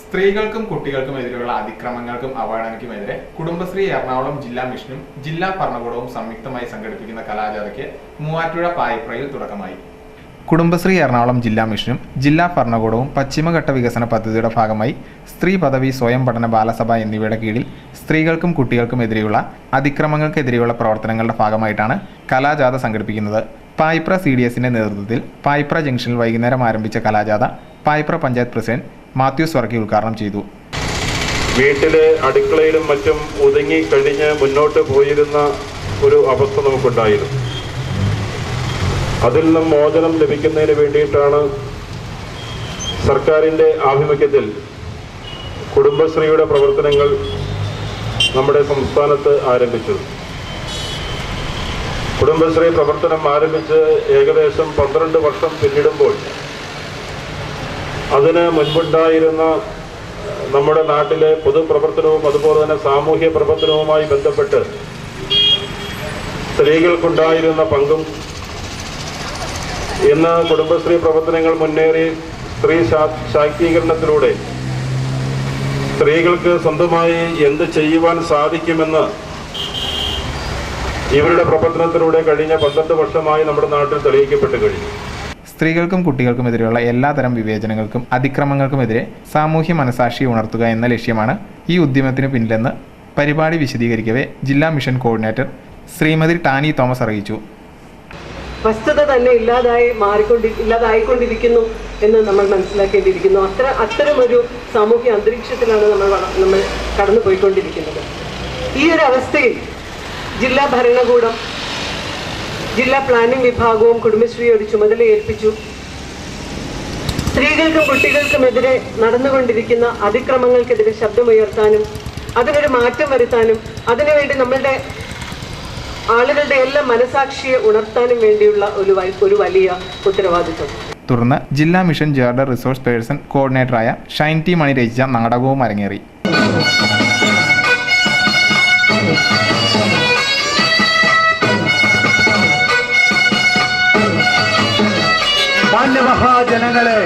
സ്ത്രീകൾക്കും കുട്ടികൾക്കും എതിരെയുള്ള അതിക്രമങ്ങൾക്കും അവഗണനയ്ക്കുമെതിരെ കുടുംബശ്രീ എറണാകുളം ജില്ലാ മിഷനും ജില്ലാ ഭരണകൂടവും സംയുക്തമായി സംഘടിപ്പിക്കുന്ന കലാജാഥയ്ക്ക് മൂവാറ്റുഴ പായിപ്രയിൽ തുടക്കമായി. കുടുംബശ്രീ എറണാകുളം ജില്ലാ മിഷനും ജില്ലാ ഭരണകൂടവും പശ്ചിമഘട്ട വികസന പദ്ധതിയുടെ ഭാഗമായി സ്ത്രീ പദവി സ്വയം പഠന ബാലസഭ എന്നിവയുടെ കീഴിൽ സ്ത്രീകൾക്കും കുട്ടികൾക്കും എതിരെയുള്ള അതിക്രമങ്ങൾക്കെതിരെയുള്ള പ്രവർത്തനങ്ങളുടെ ഭാഗമായിട്ടാണ് കലാജാഥ സംഘടിപ്പിക്കുന്നത്. പായിപ്ര സി ഡി നേതൃത്വത്തിൽ പായിപ്ര ജംഗ്ഷനിൽ വൈകുന്നേരം ആരംഭിച്ച കലാജാഥ പായിപ്ര പഞ്ചായത്ത് പ്രസിഡന്റ് മാത്യൂസ് വർഗി ഉദ്ഘാടനം ചെയ്തു. വീട്ടിലെ അടുക്കളയിലും മറ്റും ഒതുങ്ങി കഴിഞ്ഞ് മുന്നോട്ട് പോയിരുന്ന ഒരു അവസ്ഥ നമുക്കുണ്ടായിരുന്നു. അതിൽ നിന്നും മോചനം ലഭിക്കുന്നതിന് വേണ്ടിയിട്ടാണ് സർക്കാരിന്റെ ആഭിമുഖ്യത്തിൽ കുടുംബശ്രീയുടെ പ്രവർത്തനങ്ങൾ നമ്മുടെ സംസ്ഥാനത്ത് ആരംഭിച്ചത്. കുടുംബശ്രീ പ്രവർത്തനം ആരംഭിച്ച് ഏകദേശം പന്ത്രണ്ട് വർഷം പിന്നിടുമ്പോൾ അതിന് മുൻപുണ്ടായിരുന്ന നമ്മുടെ നാട്ടിലെ പൊതുപ്രവർത്തനവും അതുപോലെ തന്നെ സാമൂഹ്യ പ്രവർത്തനവുമായി ബന്ധപ്പെട്ട് സ്ത്രീകൾക്കുണ്ടായിരുന്ന പങ്കും ഇന്ന് കുടുംബശ്രീ പ്രവർത്തനങ്ങൾ മുന്നേറി സ്ത്രീ ശാക്തീകരണത്തിലൂടെ സ്ത്രീകൾക്ക് സ്വന്തമായി എന്ത് ചെയ്യുവാൻ സാധിക്കുമെന്ന് ഇവരുടെ പ്രവർത്തനത്തിലൂടെ കഴിഞ്ഞ പന്ത്രണ്ട് വർഷമായി നമ്മുടെ നാട്ടിൽ തെളിയിക്കപ്പെട്ട് കഴിഞ്ഞു. സ്ത്രീകൾക്കും കുട്ടികൾക്കും എതിരെയുള്ള എല്ലാതരം വിവേചനങ്ങൾക്കും അതിക്രമങ്ങൾക്കുമെതിരെ സാമൂഹ്യ മനസാക്ഷി ഉണർത്തുക എന്ന ലക്ഷ്യമാണ് ഈ ഉദ്യമത്തിന് പിന്നിലെന്ന് പരിപാടി വിശദീകരിക്കവേ ജില്ലാ മിഷൻ കോർഡിനേറ്റർ ശ്രീമതി ടാനി തോമസ് അറിയിച്ചു. വസ്തുത തന്നെ ഇല്ലാതായി മാറിക്കൊണ്ടി ഇല്ലാതായിക്കൊണ്ടിരിക്കുന്നു എന്ന് നമ്മൾ മനസ്സിലാക്കേണ്ടിയിരിക്കുന്നു. അത്ര അത്തരമൊരു സാമൂഹ്യ അന്തരീക്ഷത്തിലാണ് നമ്മൾ നമ്മൾ കടന്നു പോയിക്കൊണ്ടിരിക്കുന്നത് ഈ ഒരു അവസ്ഥയിൽ ജില്ലാ ഭരണകൂടം ജില്ലാ പ്ലാനിംഗ് വിഭാഗവും കുടുംബശ്രീ ഒരു ചുമതല ഏൽപ്പിച്ചു. സ്ത്രീകൾക്കും കുട്ടികൾക്കുമെതിരെ നടന്നുകൊണ്ടിരിക്കുന്ന അതിക്രമങ്ങൾക്കെതിരെ ശബ്ദമുയർത്താനും അതിനൊരു മാറ്റം വരുത്താനും അതിനുവേണ്ടി നമ്മളുടെ ആളുകളുടെ എല്ലാം മനസാക്ഷിയെ ഉണർത്താനും വേണ്ടിയുള്ള ഒരു ഒരു വലിയ ഉത്തരവാദിത്വം. തുടർന്ന് ജില്ലാ മിഷൻ ജേർഡർ റിസോഴ്സ് പേഴ്സൺ കോർഡിനേറ്ററായ ഷൈൻ ടി മണി രചിച്ച നാടകവും അരങ്ങേറി. മാന്യമഹാജനങ്ങളെ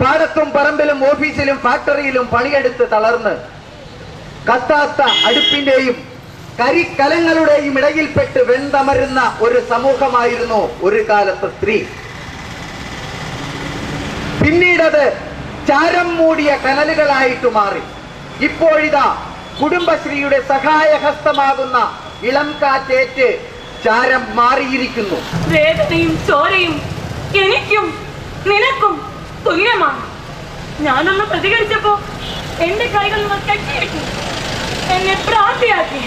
പാടത്തും പറമ്പിലും ഓഫീസിലും ഫാക്ടറിയിലും പണിയെടുത്ത് തളർന്ന് കത്താത്ത അടുപ്പിന്റെയും കരിക്കലങ്ങളുടെയും ഇടയിൽപ്പെട്ട് വെന്തമരുന്ന ഒരു സമൂഹമായിരുന്നു ഒരു കാലത്ത് സ്ത്രീ. പിന്നീടത് ചാരം മൂടിയ കനലുകളായിട്ട് മാറി. ഇപ്പോഴിതാ കുടുംബശ്രീയുടെ സഹായഹസ്തമാകുന്ന ഇളം കാറ്റേറ്റ് ചാരം മാറിയിരിക്കുന്നു. വേദനയും ചോരയും എനിക്കും നിനക്കും തുല്യമാണ്. ഞാനൊന്ന് പ്രതികരിച്ചപ്പോ എന്റെ കൈകൾ കെട്ടിയിട്ടു എന്നെ പ്രാർത്ഥിയാക്കി